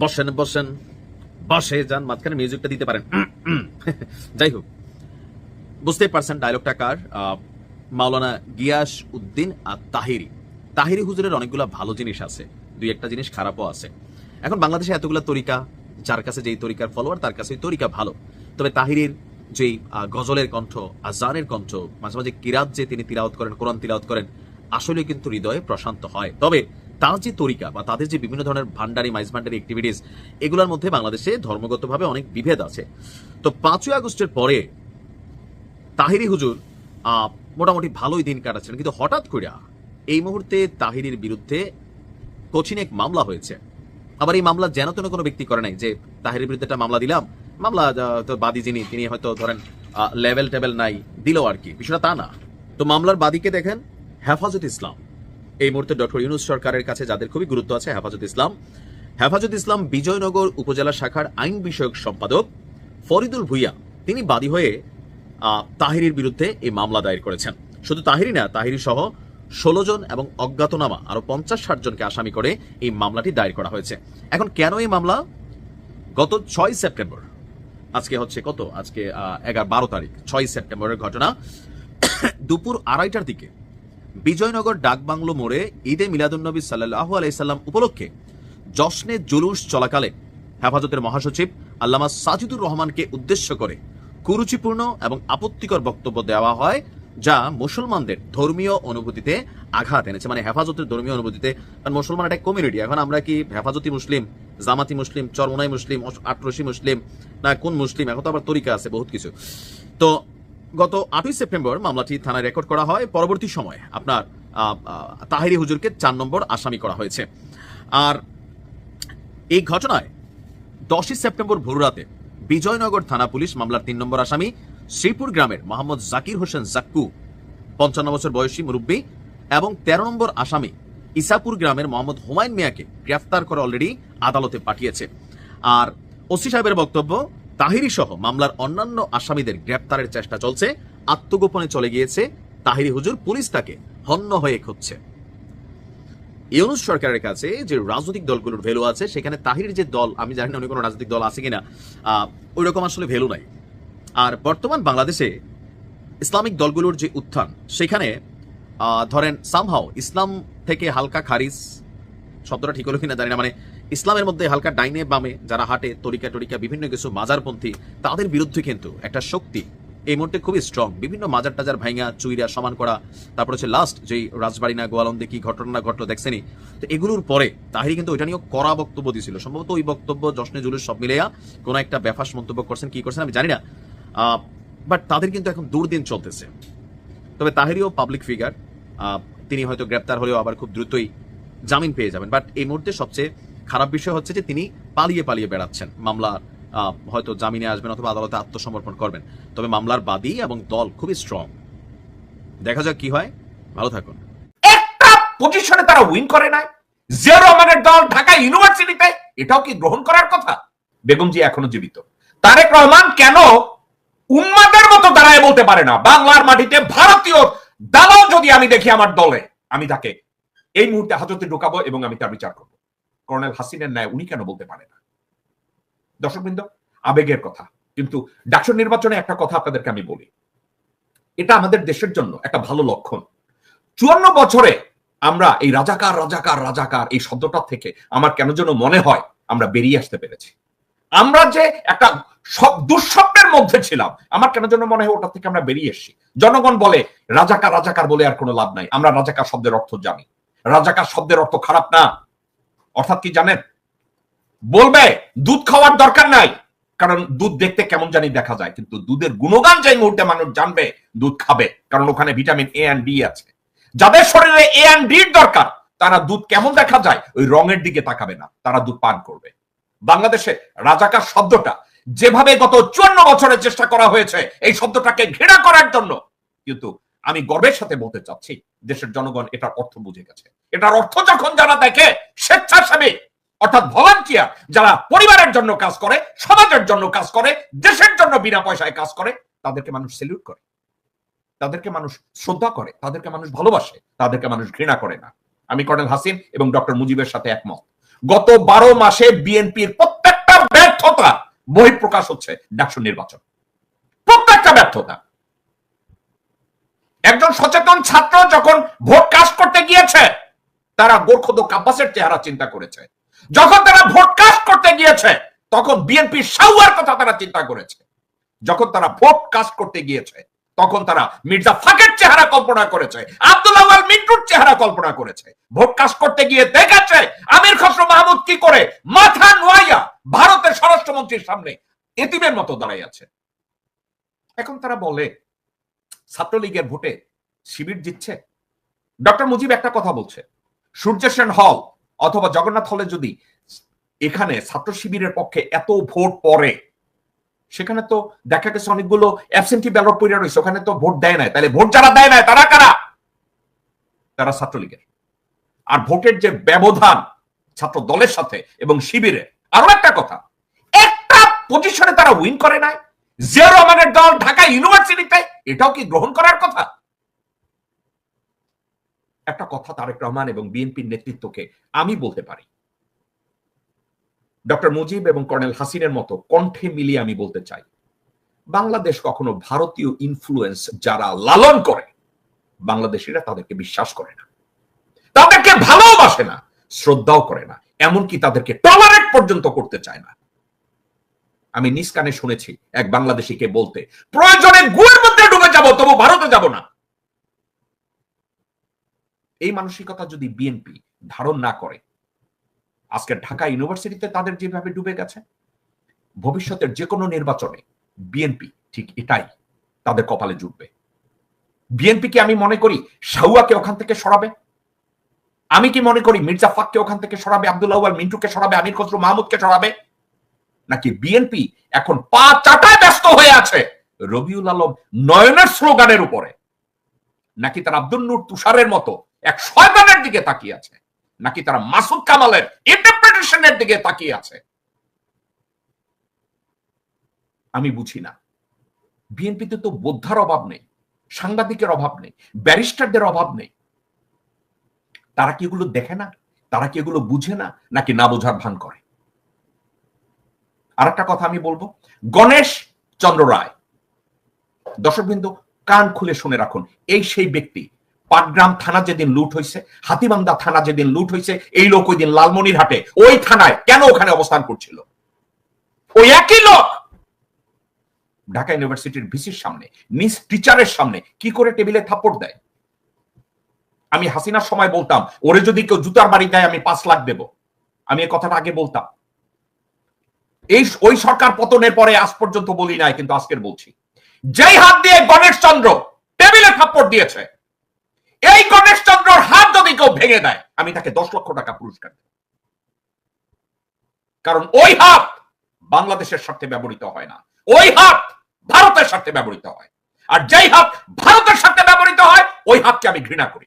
বসেন বসেন। বসে যান, মাঝখানে মিউজিকটা দিতে পারেন। যাই হোক। বুঝতেই পারছেন ডায়লগটা কার? মাওলানা গিয়াস উদ্দিন আর তাহিরি। তাহিরি হুজুরের অনেকগুলো ভালো জিনিস আছে। দুই একটা জিনিস খারাপও আছে। এখন বাংলাদেশে এতগুলো তরিকা, যার কাছে যেই তরিকার ফলোয়ার তার কাছে তরিকা ভালো। তবে তাহিরির যেই গজলের কণ্ঠ, আজানের কণ্ঠ, মাঝে মাঝে কিরাত যে তিনি তিলাওয়াত করেন, কোরআন তিলাওয়াত করেন আসলে কিন্তু হৃদয়ে প্রশান্ত হয়। তবে তার যে তরিকা বা তাদের যে বিভিন্ন ধরনের ভান্ডারি, মাইজ ভান্ডারি অ্যাক্টিভিটিস এগুলোর মধ্যে বাংলাদেশে ধর্মগতভাবে অনেক বিভেদ আছে। তো পাঁচই আগস্টের পরে তাহিরি হুজুর মোটামুটি ভালোই দিন কাটাচ্ছেন। কিন্তু হঠাৎ করে এই মুহূর্তে তাহিরির বিরুদ্ধে কঠিন এক মামলা হয়েছে। আবার এই মামলা যেন তেন কোনো ব্যক্তি করে নাই যে তাহিরের বিরুদ্ধে একটা মামলা দিলাম। মামলা তো বাদী যিনি, তিনি হয়তো ধরেন লেভেল টেবেল নাই, দিল আর কি। বিষয়টা তা না। তো মামলার বাদীকে দেখেন, হেফাজত ইসলাম। এই মুহূর্তে ডক্টর ইউনুস সরকারের কাছে যাদের খুবই গুরুত্ব আছে, হেফাজত ইসলাম। হেফাজত ইসলাম বিজয়নগর উপজেলা শাখার আইন বিষয়ক সম্পাদক ফরিদুল ভুইয়া, তিনি বাদী হয়ে তাহিরির বিরুদ্ধে এই মামলা দায়ের করেছেন। শুধু তাহিরি না, তাহিরি সহ ষোলো জন এবং অজ্ঞাতনামা আরও পঞ্চাশ ষাট জনকে আসামি করে এই মামলাটি দায়ের করা হয়েছে। এখন কেন এই মামলা? গত ছয় সেপ্টেম্বর। আজকে হচ্ছে কত? আজকে এগারো, বারো তারিখ, ছয় সেপ্টেম্বরের ঘটনা। দুপুর আড়াইটার দিকে বিজয়নগর ডাকবাংলো মোড়ে ঈদে মিলাদুন্নবী সাল্লাহ আলাইসাল্লাম উপলক্ষে জশ্নে জুলুস চলাকালে হেফাজতের মহাসচিব আল্লামা সাজিদুর রহমানকে উদ্দেশ্য করে কুরুচিপূর্ণ এবং আপত্তিকর বক্তব্য দেওয়া হয়, যা মুসলমানদের ধর্মীয় অনুভূতিতে আঘাত এনেছে। মানে হেফাজতের ধর্মীয় অনুভূতিতে। কারণ মুসলমান একটা কমিউনিটি এখন আমরা কি হেফাজতি মুসলিম, জামাতি মুসলিম, চরমনাই মুসলিম, আটরসি মুসলিম, না কোন মুসলিম, এখন তো আবার তরিকা আছে, বহুত কিছু। তো গত আটই সেপ্টেম্বর মামলাটি থানায় রেকর্ড করা হয়। পরবর্তী সময়ে আপনার তাহিরি হুজুরকে চার নম্বর আসামি করা হয়েছে। আর এই ঘটনায় দশই সেপ্টেম্বর ভোররাতে বিজয়নগর থানা পুলিশ মামলার তিন নম্বর আসামি শ্রীপুর গ্রামের মোহাম্মদ জাকির হোসেন জাক্কু, পঞ্চান্ন বছর বয়সী মুরব্বী এবং তেরো নম্বর আসামি ইসাপুর গ্রামের মোহাম্মদ হুমায়ুন মিয়াকে গ্রেফতার করে অলরেডি আদালতে পাঠিয়েছে। আর ওসি সাহেবের বক্তব্য তাহিরি সহ মামলার অন্যান্য আসামিদের গ্রেপ্তারের চেষ্টা চলছে, আত্মগোপনে চলে গিয়েছে, তাহিরি হুজুর পুলিশ তাকে হন্য হয়ে খুঁজছে। ইউনুস সরকারের কাছে যে রাজনৈতিক দলগুলোর ভ্যালু আছে, সেখানে তাহির যে দল, আমি জানি না অন্য কোনো রাজনৈতিক দল আছে কিনা ওই রকম আসলে ভ্যালু নাই। আর বর্তমান বাংলাদেশে ইসলামিক দলগুলোর যে উত্থান, সেখানে ধরেন সামহাও ইসলাম থেকে হালকা খারিজ, শব্দটা ঠিক হলো কিনা জানি না মানে ইসলামের মধ্যে হালকা ডাইনে বামে যারা হাঁটে, তরিকা টরিকা, বিভিন্ন কিছু মাজারপন্থী, তাদের বিরুদ্ধে কিন্তু একটা শক্তি এই মুহূর্তে খুবই স্ট্রং বিভিন্ন মাজার টাজার ভাইঙা, চুইরা, সমান করা, তারপর হচ্ছে লাস্ট যেই রাজবাড়ি না, গোয়ালন্দে কি ঘটনা ঘটলো দেখছেনি তো এগুলোর পরে তাহিরি কিন্তু ওইটা নিয়েও কড়া বক্তব্য দিছিল। সম্ভবত ওই বক্তব্য, জশ্নে জুলুস সব মিলেয়া কোনো একটা ব্যাফাস মন্তব্য করছেন, কি করছেন আমি জানি না। বাট তাদের কিন্তু এখন দুর্দিন চলতেছে। তবে তাহিরিও পাবলিক ফিগার তিনি হয়তো গ্রেপ্তার হলেও আবার খুব দ্রুতই জামিন পেয়ে যাবেন। বাট এই মুহূর্তে সবচেয়ে খারাপ বিষয় হচ্ছে যে তিনি পালিয়ে পালিয়ে বেড়াচ্ছেন। মামলা হয়তো জামিনে আসবেন অথবা আদালতে আত্মসমর্পণ করবেন। তবে মামলার বাদী এবং দল খুবই স্ট্রং দেখা যাক কি হয়। ভালো থাকুন। একটা পজিশনে তারা উইন করে নাই। জিয়া রহমানের দল ঢাকা ইউনিভার্সিটিতে এটাও কি গ্রহণ করার কথা? বেগম জি এখনও জীবিত। তারেক রহমান কেন উন্মাদের মতো দাঁড়ায় বলতে পারে না? বাংলার মাটিতে ভারতীয় দালাল যদি আমি দেখি আমার দলে, আমি তাকে এই মুহূর্তে হাজতে ঢোকাবো এবং আমি তার বিচার করব। কর্নেল হাসিনের ন্যায় উনি কেন বলতে পারে না? দর্শকবৃন্দ আবেগের কথা। কিন্তু ডাকসুর নির্বাচনে একটা কথা আপনাদেরকে আমি বলি। এটা আমাদের দেশের জন্য একটা ভালো লক্ষণ। চুয়ান্ন বছরে আমরা এই রাজাকার রাজাকার রাজাকার এই শব্দটা থেকে আমার কেন যেন মনে হয় আমরা বেরিয়ে আসতে পেরেছি। আমরা যে একটা সব দুঃস্বপ্নের মধ্যে ছিলাম, আমার কেন যেন মনে হয় ওটা থেকে আমরা বেরিয়ে এসেছি। জনগণ বলে, রাজাকার রাজাকার বলে আর কোনো লাভ নাই। আমরা রাজাকার শব্দের অর্থ জানি। রাজাকার শব্দের অর্থ খারাপ না। অর্থাৎ কি জানেন? বলবে, দুধ খাওয়ার দরকার নাই। কারণ দুধ দেখতে কেমন জানি দেখা যায়, কিন্তু দুধের গুণগান যে মুহূর্তে মানুষ জানবে, দুধ খাবে। কারণ ওখানে ভিটামিন এ অ্যান্ড ডি আছে। যাদের শরীরে এ অ্যান্ড ডির দরকার, তারা দুধ কেমন দেখা যায়, ওই রঙের দিকে তাকাবে না। তারা দুধ পান করবে। বাংলাদেশে রাজাকার শব্দটা যেভাবে গত চুয়ান্ন বছরের চেষ্টা করা হয়েছে, এই শব্দটাকে ঘৃণা করার জন্য কিন্তু আমি গর্বের সাথে বলতে চাচ্ছি, দেশের জনগণ এটার অর্থ বুঝে গেছে। এটার অর্থ যখন যারা দেখে, স্বেচ্ছাসেবী, অর্থাৎ ভলান্টিয়ার যারা পরিবারের জন্য কাজ করে, সমাজের জন্য কাজ করে, দেশের জন্য বিনা পয়সায় কাজ করে, তাদেরকে মানুষ সেলিউট করে। তাদেরকে মানুষ শ্রদ্ধা করে, তাদেরকে মানুষ ভালোবাসে, তাদেরকে মানুষ ঘৃণা করে না। আমি কর্নেল হাসিন এবং ডক্টর মুজিবের সাথে একমত। গত বারো মাসে বিএনপির প্রত্যেকটা ব্যর্থতা বহিঃপ্রকাশ হচ্ছে ডাকসু নির্বাচন। প্রত্যেকটা ব্যর্থতা। একজন সচেতন ছাত্র যখন ভোট কাস্ট করতে গিয়েছে, তারা গোর্খদ কাব্বাসের চেহারা চিন্তা করেছে। যখন তারা ভোট কাস্ট করতে গিয়েছে, তখন বিএনপির সাউয়ার কথা তারা চিন্তা করেছে। যখন তারা ভোট কাস্ট করতে গিয়েছে, তখন তারা মির্জা ফাকের চেহারা কল্পনা করেছে, আব্দুল্লাহ মিন্টুর চেহারা কল্পনা করেছে। ভোট কাজ করতে গিয়ে দেখেছে আমির খসরু মাহমুদ কি করে মাথা নোয়াইয়া ভারতের স্বরাষ্ট্রমন্ত্রীর সামনে এতিমের মতো দাঁড়াই আছে। এখন তারা বলে ছাত্রলীগের ভোটে শিবির জিতছে? ডক্টর মুজিব একটা কথা বলছে। সূর্য সেন হল অথবা জগন্নাথ হলে যদি এখানে ছাত্র শিবিরের পক্ষে এত ভোট পড়ে, সেখানে তো দেখা গেছে অনেকগুলো অ্যাবসেন্টি ব্যালট পড়ে রয়েছে, ওখানে তো ভোট দেয় নাই। তাহলে ভোট যারা দেয় নাই, তারা কারা? তারা ছাত্রলীগের। আর ভোটের যে ব্যবধান ছাত্র দলের সাথে এবং শিবিরে, আরও একটা কথা, একটা পজিশনে তারা উইন করে নাই। জিয়া রহমানের দল ঢাকা ইউনিভার্সিটিতে, এটাও কি গ্রহণ করার কথা? একটা কথা তারেক রহমান এবং বিএনপির নেতৃত্বকে আমি বলতে পারি। ডক্টর মুজিব এবং কর্নেল হাসিনের মতো কণ্ঠে মিলিয়ে আমি বলতে চাই, বাংলাদেশ কখনো ভারতীয় ইনফ্লুয়েন্স যারা লালন করে, বাংলাদেশিরা তাদেরকে বিশ্বাস করে না। তাদেরকে ভালোবাসে না, শ্রদ্ধাও করে না, এমনকি তাদেরকে টলারেট পর্যন্ত করতে চায় না। আমি নিজ কানে শুনেছি এক বাংলাদেশিকে বলতে, প্রয়োজনে গুয়ের মধ্যে ডুবে যাব, তবু ভারতে যাব না। এই মানসিকতা যদি বিএনপি ধারণ না করে, আজকে ঢাকা ইউনিভার্সিটিতে তাদের যেভাবে ডুবে গেছে, ভবিষ্যতের যে কোনো নির্বাচনে বিএনপি ঠিক এটাই তাদের কপালে জুটবে। বিএনপিকে আমি মনে করি শাহুয়াকে ওখান থেকে সরাবে। আমি কি মনে করি মির্জা ফাককে ওখান থেকে সরাবে আব্দুল্লাহ মিন্টুকে সরাবে, আমির খসরু মাহমুদকে সরাবে? নাকি বিএনপি এখন পা চাটায় ব্যস্ত হয়ে আছে? রবিউল আলম নয়নের স্লোগানের উপরে। নাকি তার আব্দুল নূর তুষারের মতো এক শয়তানের দিকে তাকিয়ে আছে? নাকি তারা মাসুদ কামালের ইন্টারপ্রিটেশনের দিকে তাকিয়ে আছে? আমি বুঝি না। বিএনপিতে তো বোদ্ধার অভাব নেই, সাংবাদিকের অভাব নেই, ব্যারিস্টারদের অভাব নেই। তারা কি এগুলো দেখে না? তারা কি এগুলো বুঝে না? নাকি না বোঝার ভান করে? আর একটা কথা আমি বলব। গণেশ চন্দ্র রায়, দর্শকবৃন্দ, কান খুলে শুনে রাখুন, এই সেই ব্যক্তি। পাটগ্রাম থানা যেদিন লুট হয়েছে হাতিবান্ধা থানা যেদিন লুট হয়েছে এই লোক ওই দিন লালমনির হাটে ওই থানায় কেন ওখানে অবস্থান করছিল? ওই একই লোক! ঢাকা ইউনিভার্সিটির ভিসির সামনে নিজ টিচারের সামনে কি করে টেবিলে থাপ্পড় দেয়? আমি হাসিনার সময় বলতাম, ওরে যদি কেউ জুতার বাড়ি দেয়, আমি পাঁচ লাখ দেব। আমি এই কথাটা আগে বলতাম। এই ওই সরকার পতনের পরে আজ পর্যন্ত বলি নাই, কিন্তু আজকের বলছি। যেই হাত দিয়ে গণেশ চন্দ্র টেবিলে থাপ্পড় দিয়েছে, এই গণেশ চন্দ্রর হাত যদি কেউ ভেঙে দেয়, আমি তাকে দশ লক্ষ টাকা পুরস্কার কারণ ওই হাত বাংলাদেশের স্বার্থে ব্যবহৃত হয় না। ওই হাত ভারতের স্বার্থে ব্যবহৃত হয়। আর যেই হাত ভারতের স্বার্থে ব্যবহৃত হয়, ওই হাতকে আমি ঘৃণা করি।